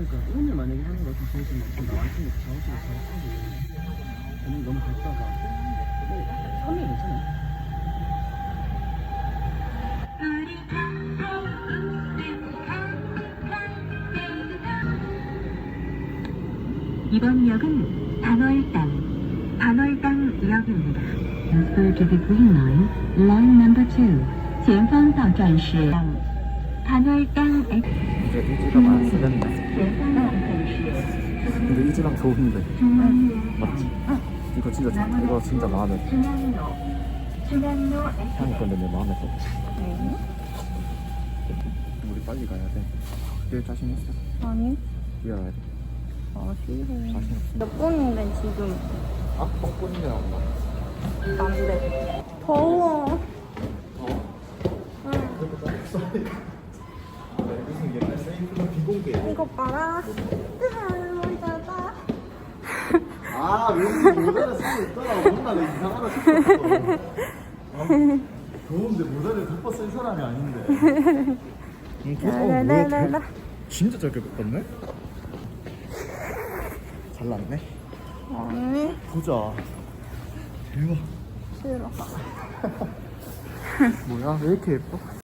그러니까 오늘 만약에 하는 거 같으면 지금 지금 나와있으니까 작업실에 작업하고 오늘 너무 갔다가 3일 괜찮아 이번 역은 단월당 반월당 역입니다. Transfer to the Green Line, Line Number 2. 前方到站是반월당. 이제 일주가 많으면 근데 일지랑 좋은데 중앙로 맞지? 이거 진짜 좋다 이거 진짜 마음에 들어. 향이 근데 내 마음에 들어. 우리 빨리 가야 돼. 내일 자신 있어? 아니, 돼. 아, 싫어. 자신 없어. 몇 분인데 지금? 아 뻥뻥이냐 엄마 안 돼. 더워. 무슨 옛날 세이프는 비공개 이거 봐라. 아 왠지 모자를 쓰고 있더라 뭔가 내 이상하다 싶었어 어? 좋은데 모자를 덮어 쓴 사람이 아닌데 응, 그, 어, 뭐야, 진짜 짧게 걷네? 잘 났네 아니, 보자 대박 싫어. 뭐야 왜 이렇게 예뻐?